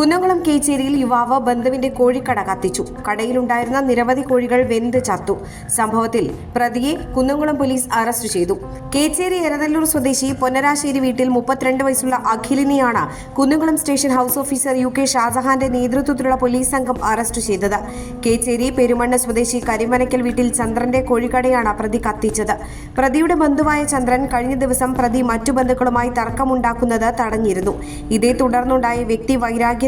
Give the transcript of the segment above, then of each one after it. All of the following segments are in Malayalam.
കുന്നംകുളം കേച്ചേരിയിൽ യുവാവ് ബന്ധുവിന്റെ കോഴിക്കട കത്തിച്ചു. കടയിലുണ്ടായിരുന്ന നിരവധി കോഴികൾ വെന്ത് ചത്തു. സംഭവത്തിൽ പ്രതിയെ കുന്നംകുളം പോലീസ് അറസ്റ്റ് ചെയ്തു. കേച്ചേരി എരനല്ലൂർ സ്വദേശി പൊന്നരാശ്ശേരി വീട്ടിൽ മുപ്പത്തിരണ്ട് വയസ്സുള്ള അഖിലിനെയാണ് Kunnamkulam station house officer U K ഷാജഹാന്റെ നേതൃത്വത്തിലുള്ള പോലീസ് സംഘം അറസ്റ്റ് ചെയ്തത്. കേച്ചേരി പെരുമണ്ണ സ്വദേശി കരിമനക്കൽ വീട്ടിൽ ചന്ദ്രന്റെ കോഴിക്കടയാണ് പ്രതി കത്തിച്ചത്. പ്രതിയുടെ ബന്ധുവായ ചന്ദ്രൻ കഴിഞ്ഞ ദിവസം പ്രതി മറ്റു ബന്ധുക്കളുമായി തർക്കമുണ്ടാക്കുന്നത് തടഞ്ഞിരുന്നു. ഇതേ തുടർന്നുണ്ടായ വ്യക്തി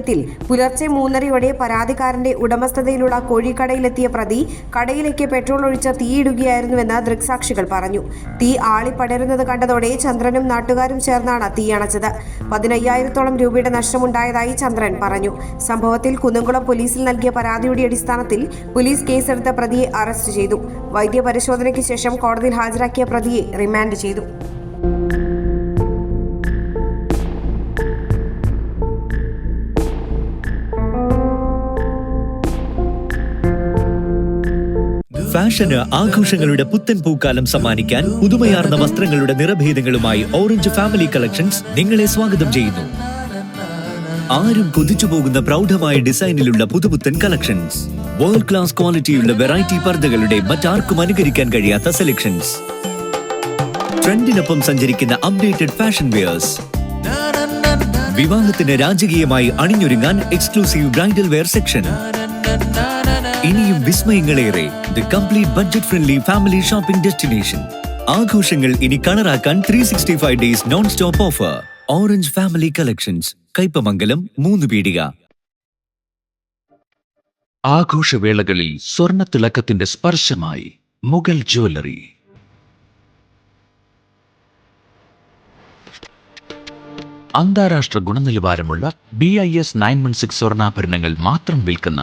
വൈരാഗ്യത്തിൽ പുലർച്ചെ മൂന്നരയോടെ പരാതിക്കാരന്റെ ഉടമസ്ഥതയിലുള്ള കോഴിക്കടയിലെത്തിയ പ്രതി കടയിലേക്ക് പെട്രോൾ ഒഴിച്ച് തീയിടുകയായിരുന്നുവെന്ന് ദൃക്സാക്ഷികൾ പറഞ്ഞു. തീ ആളിപ്പടരുന്നത് കണ്ടതോടെ ചന്ദ്രനും നാട്ടുകാരും ചേർന്നാണ് തീയണച്ചത് പതിനയ്യായിരത്തോളം രൂപയുടെ നഷ്ടമുണ്ടായതായി ചന്ദ്രൻ പറഞ്ഞു. സംഭവത്തിൽ കുന്നംകുളം പോലീസിൽ നൽകിയ പരാതിയുടെ അടിസ്ഥാനത്തിൽ പോലീസ് കേസെടുത്ത പ്രതിയെ അറസ്റ്റ് ചെയ്തു. വൈദ്യപരിശോധനയ്ക്ക് ശേഷം കോടതിയിൽ ഹാജരാക്കിയ പ്രതിയെ റിമാൻഡ് ചെയ്തു. ഫാഷന് ആഘോഷങ്ങളുടെ പുത്തൻ പൂക്കാലം സമ്മാനിക്കാൻ പുതുമയാർന്ന വസ്ത്രങ്ങളുടെ നിറഭേദങ്ങളുമായി ഓറഞ്ച് ഫാമിലി കളക്ഷൻസ് നിങ്ങളെ സ്വാഗതം ചെയ്യുന്നു. ആരും കൊതിച്ചു പോകുന്ന പ്രൗഢമായ ഡിസൈനിലുള്ള പുതുപുത്തൻ കളക്ഷൻസ്. വേൾഡ് ക്ലാസ് ക്വാളിറ്റിയുള്ള വെറൈറ്റി പർദ്ദകളുടെ മറ്റാർക്കും അനുകരിക്കാൻ കഴിയാത്ത സെലക്ഷൻസ് ട്രെൻഡിനൊപ്പം സഞ്ചരിക്കുന്ന അപ്ഡേറ്റഡ് ഫാഷൻ വെയേഴ്സ് വിവാഹത്തിന് രാജകീയമായി അണിഞ്ഞൊരുങ്ങാൻ എക്സ്ക്ലൂസീവ് ബ്രൈഡൽ വെയർ സെക്ഷൻ ഇനിയും വിസ്മയങ്ങളേറെ the complete budget friendly family shopping destination ആഘോഷങ്ങൾ ഇനി കളറാക്കാൻ three sixty five days non stop offer orange family collections Kaipamangalam Moonnupeedika ആഘോഷവേളകളിൽ സ്വർണത്തിളക്കത്തിന്റെ സ്പർശമായി മുഗൾ ജ്വല്ലറി. അന്താരാഷ്ട്ര ഗുണനിലവാരമുള്ള B I S nine one six സ്വർണാഭരണങ്ങൾ മാത്രം വിൽക്കുന്ന